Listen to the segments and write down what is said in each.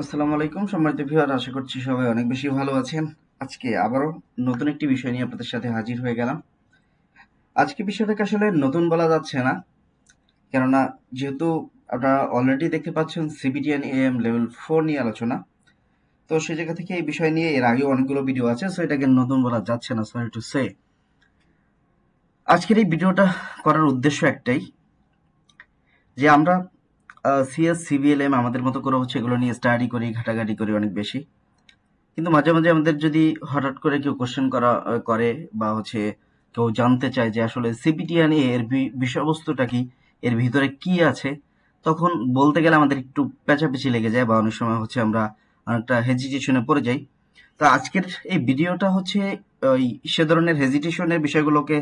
আসসালামু আলাইকুম, সম্মানিত ভিউয়ার, আশা করছি সবাই অনেক বেশি ভালো আছেন। আজকে আবারও নতুন একটি বিষয় নিয়ে আপনাদের সাথে হাজির হয়ে গেলাম। আজকে বিষয়টাকে আসলে নতুন বলা যাচ্ছে না, কেননা যেহেতু আপনারা অলরেডি দেখতে পাচ্ছেন সিবিটিএন এএম লেভেল ফোর নিয়ে আলোচনা, তো সেই জায়গা থেকে এই বিষয় নিয়ে এর আগেও অনেকগুলো ভিডিও আছে সো এটাকে নতুন বলা যাচ্ছে না সরি টু সে আজকের এই ভিডিওটা করার উদ্দেশ্য একটাই, যে আমরা সিএস সিবিএলএম আমাদের মতো করে হচ্ছে এগুলো নিয়ে স্টাডি করি, ঘাটাঘাটি করি অনেক বেশি। কিন্তু মাঝে মাঝে আমাদের যদি হঠাৎ করে কেউ কোশ্চেন করা করে বা হচ্ছে কেউ জানতে চায় যে আসলে সিপিটিআন এর বিষয়বস্তুটা কি, এর ভিতরে কি আছে, তখন বলতে গেলে আমাদের একটু পেঁচাপেচি লেগে যায় বা অনেক সময় হচ্ছে আমরা অনেকটা হেজিটেশনে পড়ে যাই। তো আজকের এই ভিডিওটা হচ্ছে ওই সে ধরনের হেজিটেশনের বিষয়গুলোকে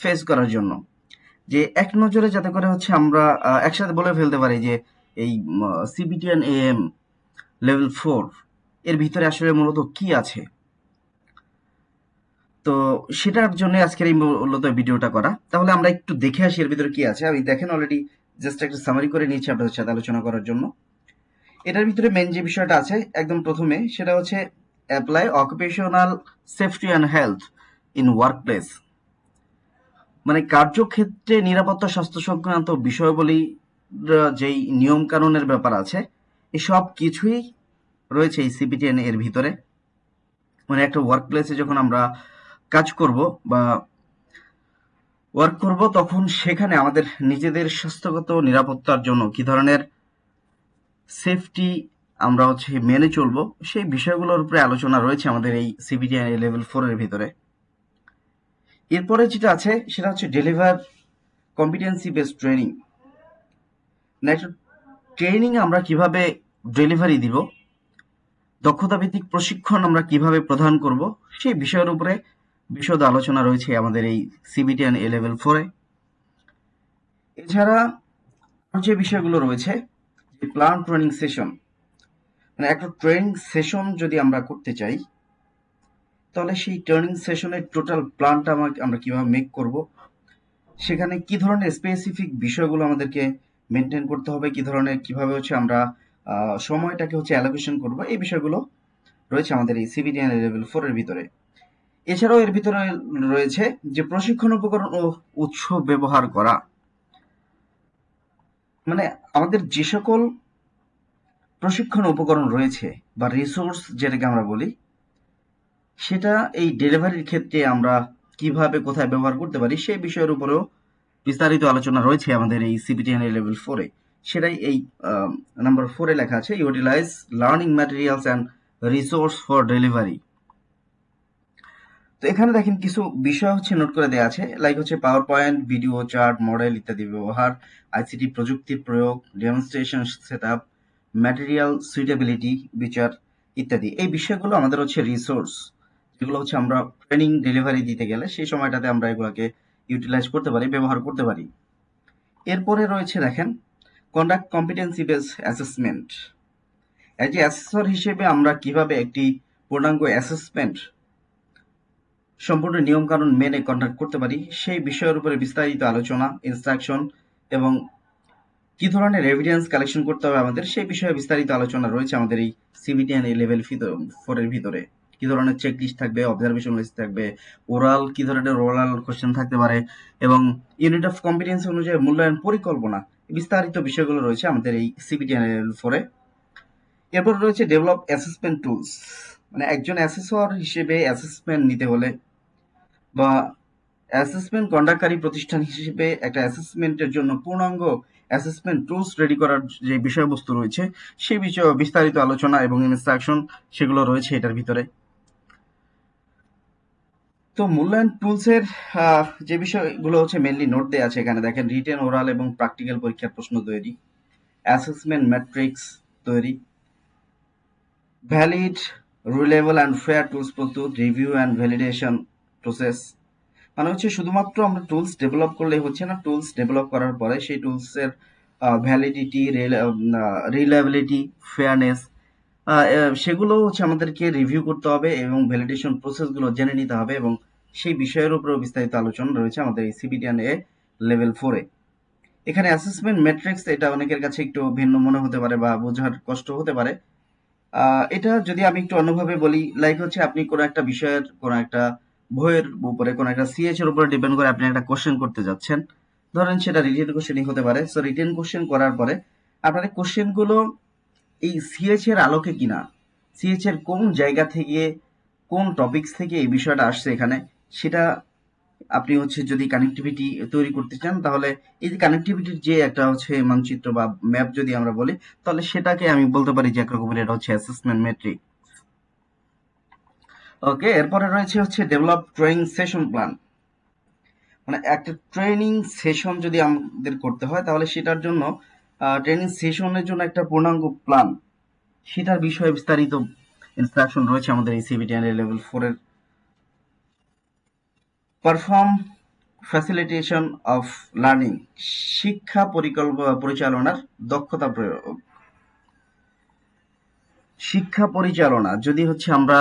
ফেস করার জন্য। যে এক নজরে যাতে করে হচ্ছে আমরা একসাথে বলে ফেলতে পারি যে এই সিবিটিএন এএম লেভেল ফোর এর ভিতরে আসলে মূলত কি আছে। তো সেটার জন্য আজকের এই মূলত ভিডিওটা করা। তাহলে আমরা একটু দেখে আসি এর ভিতরে কি আছে। আমি দেখেন অলরেডি জাস্ট একটা সামারি করে নিয়েছি আপনাদের সাথে আলোচনা করার জন্য। এটার ভিতরে মেন যে বিষয়টা আছে, একদম প্রথমে, সেটা হচ্ছে apply occupational safety and health in work place মানে কার্যক্ষেত্রে নিরাপত্তা স্বাস্থ্য সংক্রান্ত বিষয়বলী আহ, যেই নিয়ম কানুনের ব্যাপার আছে এসব কিছুই রয়েছে এই সিপিটিএন এর ভিতরে। মানে একটা ওয়ার্ক প্লেসে যখন আমরা কাজ করব বা ওয়ার্ক করব তখন সেখানে আমাদের নিজেদের স্বাস্থ্যগত নিরাপত্তার জন্য কি ধরনের সেফটি আমরা হচ্ছে মেনে চলবো সেই বিষয়গুলোর উপরে আলোচনা রয়েছে আমাদের এই সিবিটিএন লেভেল ফোর এর ভিতরে। এরপরে যেটা আছে, সেটা হচ্ছে deliver competency based training training আমরা কীভাবে ডেলিভারি দিব দক্ষতা ভিত্তিক প্রশিক্ষণ আমরা কীভাবে প্রদান করব, সেই বিষয়ের উপরে বিশদ আলোচনা রয়েছে আমাদের এই সিবিটিএন এ লেভেল ফোরে এছাড়া যে বিষয়গুলো রয়েছে যে প্ল্যান ট্রেনিং সেশন মানে একটা ট্রেনিং সেশন যদি আমরা করতে চাই তাহলে সেই ট্রেনিং সেশনের টোটাল প্ল্যানটা আমাকে, আমরা কীভাবে মেক করব? সেখানে কি ধরনের স্পেসিফিক বিষয়গুলো আমাদেরকে মেনটেন করতে হবে? কি ধরনের, কীভাবে হচ্ছে আমরা সময়টাকে হচ্ছে অ্যালোকেশন করব? এই বিষয়গুলো রয়েছে আমাদের এই সিবিডিএন লেভেল ফোর এর ভিতরে। এছাড়াও এর ভিতরে রয়েছে যে প্রশিক্ষণ উপকরণ ও উৎস ব্যবহার করা। মানে আমাদের যে সকল প্রশিক্ষণ উপকরণ রয়েছে বা রিসোর্স যেটাকে আমরা বলি সেটা এই ডেলিভারির ক্ষেত্রে আমরা কীভাবে, কোথায় ব্যবহার করতে পারি সেই বিষয়ের উপরেও বিস্তারিত আলোচনা রয়েছে আমাদের এই সিপিটিএন লেভেল ফোরে সেটাই এই নাম্বার ফোরে লেখা আছে utilise learning materials and resource for delivery তো এখানে দেখেন কিছু বিষয় হচ্ছে নোট করে দেওয়া আছে লাইক হচ্ছে PowerPoint video chart model ইত্যাদি ব্যবহার আইসিটি প্রযুক্তির প্রয়োগ demonstration set up material suitability বিচার ইত্যাদি। এই বিষয়গুলো আমাদের হচ্ছে রিসোর্স যেগুলো হচ্ছে আমরা ট্রেনিং ডেলিভারি দিতে গেলে সেই সময়টাতে আমরা এগুলোকে ইউটিলাইজ করতে পারি, ব্যবহার করতে পারি। এরপরে রয়েছে দেখেন conduct competency base assessment as a assessor হিসেবে আমরা কীভাবে একটি পূর্ণাঙ্গ অ্যাসেসমেন্ট সম্পূর্ণ নিয়মকানুন মেনে কন্ডাক্ট করতে পারি, সেই বিষয়ের উপরে বিস্তারিত আলোচনা ইনস্ট্রাকশন এবং কি ধরনের এভিডেন্স কালেকশন করতে হবে আমাদের, সেই বিষয়ে বিস্তারিত আলোচনা রয়েছে আমাদের এই সিবিটিএন লেভেল ফোরের ভিতরে। কি ধরনের চেক লিস্ট থাকবে অবজারভেশন লিস্ট থাকবে ওরাল কি ধরনের ওরাল কোশ্চেন থাকতে পারে এবং ইউনিট অফ কম্পিটেন্স অনুযায়ী মূল্যায়ন পরিকল্পনা বিস্তারিত বিষয়গুলো রয়েছে আমাদের এই সিবিটিএন লেভেল ফোরে এরপর রয়েছে ডেভেলপ অ্যাসেসমেন্ট টুলস মানে একজন অ্যাসেসর হিসেবে অ্যাসেসমেন্ট নিতে হলে বা অ্যাসেসমেন্ট কন্ডাক্টকারী প্রতিষ্ঠান হিসেবে একটা অ্যাসেসমেন্টের জন্য পূর্ণাঙ্গ অ্যাসেসমেন্ট টুলস রেডি করার যে বিষয়বস্তু রয়েছে, সেই বিষয়ে বিস্তারিত আলোচনা এবং ইনস্ট্রাকশন সেগুলো রয়েছে এটার ভিতরে। তো মূল্যায়ন টুলসের যে বিষয়গুলো হচ্ছে মেনলি নোট দেওয়া আছে এখানে, দেখেন রিটেন ওরাল এবং প্র্যাকটিক্যাল পরীক্ষার প্রশ্ন তৈরি অ্যাসেসমেন্ট ম্যাট্রিক্স তৈরি valid reliable and fair tools প্রস্তুত রিভিউ অ্যান্ড ভ্যালিডেশন প্রসেস মানে হচ্ছে শুধুমাত্র আমরা টুলস ডেভেলপ করলেই হচ্ছে না টুলস ডেভেলপ করার পরে সেই টুলসের ভ্যালিডিটি রিলায়েবিলিটি ফেয়ারনেস সেগুলো হচ্ছে আমাদেরকে রিভিউ করতে হবে এবং ভ্যালিডেশন প্রসেসগুলো জেনে নিতে হবে এবং সেই বিষয়ের উপরেও বিস্তারিত আলোচনা রয়েছে আমাদের এই সিবিটিয়ান এ লেভেল ফোরে এখানে অ্যাসেসমেন্ট ম্যাট্রিক্স এটা অনেকের কাছে একটু ভিন্ন মনে হতে পারে বা বোঝার কষ্ট হতে পারে। এটা যদি আমি একটু অন্যভাবে বলি লাইক হচ্ছে আপনি কোনো একটা বিষয়ের, কোনো একটা বইয়ের উপরে, কোনো একটা সিএচ এর উপরে ডিপেন্ড করে আপনি একটা কোশ্চেন করতে যাচ্ছেন। ধরেন সেটা রিটেন কোশ্চেনই হতে পারে। সো রিটেন কোশ্চেন করার পরে আপনার কোশ্চেনগুলো এই সিএচ এর আলোকে কিনা? সিএচ এর কোন জায়গা থেকে, কোন টপিকস থেকে এই বিষয়টা আসছে এখানে? সেটা আপনি হচ্ছে যদি কানেক্টিভিটি তৈরি করতে চান, তাহলে এই যে কানেক্টিভিটির যে একটা হচ্ছে মানচিত্র বা ম্যাপ যদি আমরা বলি, তাহলে সেটাকে আমি বলতে পারি যে একরকমের এটা হচ্ছে অ্যাসেসমেন্ট মেট্রিক ওকে এরপরে রয়েছে হচ্ছে ডেভেলপ ট্রেনিং সেশন প্ল্যান মানে একটা ট্রেনিং সেশন যদি আমাদের করতে হয়, তাহলে সেটার জন্য ট্রেনিং সেশনের জন্য একটা পূর্ণাঙ্গ প্ল্যান সেটার বিষয়ে বিস্তারিত ইনস্ট্রাকশন রয়েছে আমাদের এই সিবিটিএন লেভেল ফোর এর পারফর্ম ফ্যাসিলিটেশন অফ লার্নিং শিক্ষা পরিকল্পনা পরিচালনার দক্ষতা প্রয়োগ। শিক্ষা পরিচালনা, যদি হচ্ছে আমরা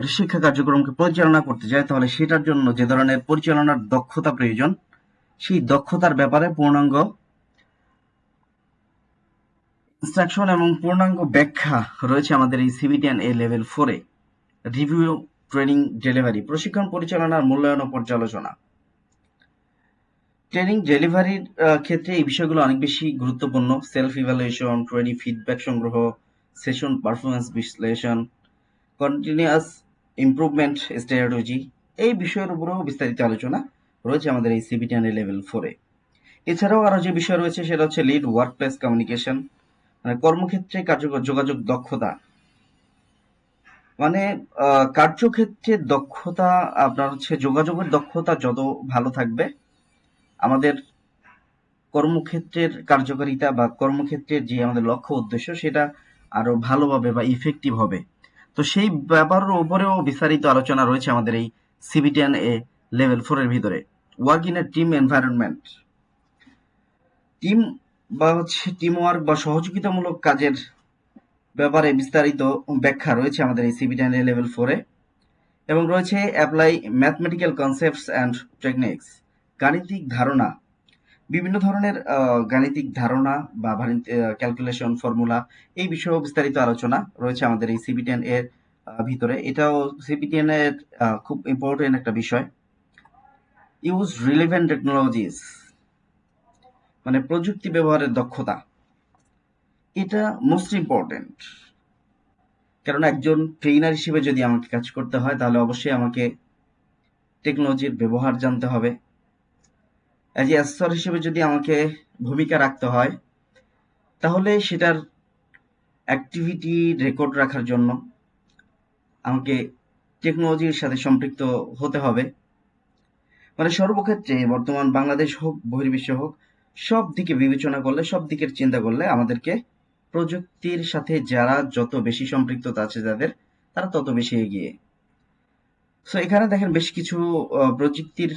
শিক্ষা কার্যক্রমকে পরিচালনা করতে চাই তাহলে সেটার জন্য যে ধরনের পরিচালনার দক্ষতা প্রয়োজন, সেই দক্ষতার ব্যাপারে পূর্ণাঙ্গ ইনস্ট্রাকশন এবং পূর্ণাঙ্গ ব্যাখ্যা রয়েছে আমাদের এই সিবিটিএন এ লেভেল ফোরে রিভিউ ট্রেনিং ডেলিভারি প্রশিক্ষণ পরিচালনার মূল্যায়ন ও পর্যালোচনা। ট্রেনিং ডেলিভারির ক্ষেত্রে এই বিষয়গুলো অনেক বেশি গুরুত্বপূর্ণ। সেলফ ইভ্যালুয়েশন ট্রেনিং ফিডব্যাক সংগ্রহ সেশন পারফরমেন্স বিশ্লেষণ কন্টিনিউয়াস ইমপ্রুভমেন্ট স্ট্র্যাটেজি এই বিষয়ের উপরেও বিস্তারিত আলোচনা রয়েছে আমাদের এই সিবিটিএন লেভেল ফোরে এছাড়াও আরও যে বিষয় রয়েছে সেটা হচ্ছে লিড ওয়ার্ক প্লেস কমিউনিকেশন মানে কর্মক্ষেত্রে কার্যকর যোগাযোগ দক্ষতা। মানে কার্যক্ষেত্রে দক্ষতা, আপনার হচ্ছে যোগাযোগের দক্ষতা যত ভালো থাকবে, আমাদের কর্মক্ষেত্রের কার্যকারিতা বা কর্মক্ষেত্রের যে আমাদের লক্ষ্য উদ্দেশ্য, সেটা আরও ভালোভাবে বা ইফেক্টিভ হবে। তো সেই ব্যাপারের উপরেও বিস্তারিত আলোচনা রয়েছে আমাদের এই সিবিটিএন এ লেভেল ফোর এর ভিতরে। Work in a team environment team বা হচ্ছে টিম ওয়ার্ক বা সহযোগিতামূলক কাজের ব্যাপারে বিস্তারিত ব্যাখ্যা রয়েছে আমাদের এই সিবিটিএন এ লেভেল ফোরে এবং রয়েছে apply mathematical concepts and techniques, গাণিতিক ধারণা, বিভিন্ন ধরনের গাণিতিক ধারণা বা ক্যালকুলেশন ফর্মুলা এই বিষয়েও বিস্তারিত আলোচনা রয়েছে আমাদের এই সিবিটিএন এর ভিতরে। এটাও সিবিটিএন এর খুব ইম্পর্টেন্ট একটা বিষয়। ইউজ রিলেভেন্ট টেকনোলজিস মানে প্রযুক্তি ব্যবহারের দক্ষতা। এটা মোস্ট ইম্পর্টেন্ট কারণ একজন ট্রেনার হিসেবে যদি আমাকে কাজ করতে হয়, তাহলে অবশ্যই আমাকে টেকনোলজির ব্যবহার জানতে হবে। অ্যাজ এ অ্যাসেসর হিসেবে যদি আমাকে ভূমিকা রাখতে হয়, তাহলে সেটার অ্যাক্টিভিটি রেকর্ড রাখার জন্য আমাকে টেকনোলজির সাথে সম্পৃক্ত হতে হবে। মানে সর্বক্ষেত্রে বর্তমান বাংলাদেশ হোক, বহির্বিশ্ব হোক সব দিকে বিবেচনা করলে সব দিকের চিন্তা করলে আমাদেরকে প্রযুক্তির সাথে যারা যত বেশি সম্পৃক্ততা আছে যাদের তারা তত বেশি এগিয়ে। সো এখানে দেখেন বেশ কিছু প্রযুক্তির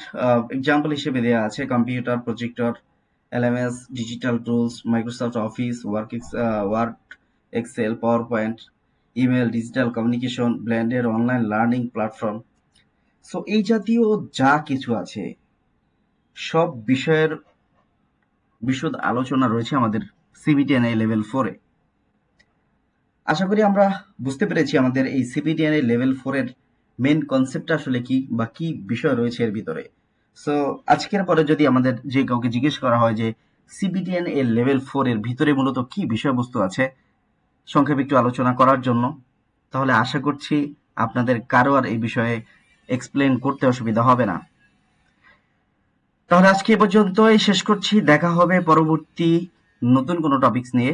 এক্সাম্পল হিসেবে দেওয়া আছে। Computer projector LMS digital tools Microsoft Office work Word Excel PowerPoint email digital communication ব্ল্যান্ডের online learning platform so এই জাতীয় যা কিছু আছে, সব বিষয়ের বিশদ আলোচনা রয়েছে আমাদের সিবিটিএন লেভেল ফোরে আশা করি আমরা বুঝতে পেরেছি আমাদের এই সিবিটিএন লেভেল ফোরের মেন কনসেপ্ট আসলে কি বা কি বিষয় রয়েছে এর ভিতরে। সো আজকের পরে যদি আমাদের যে কাউকে জিজ্ঞেস করা হয় যে সিবিটিএন এর লেভেল ফোর এর ভিতরে মূলত কি বিষয়বস্তু আছে, সংক্ষেপে একটু আলোচনা করার জন্য, তাহলে আশা করছি আপনাদের কারও আর এই বিষয়ে এক্সপ্লেন করতে অসুবিধা হবে না। তাহলে আজকে এ পর্যন্তই, শেষ করছি, দেখা হবে পরবর্তী নতুন কোনো টপিকস নিয়ে।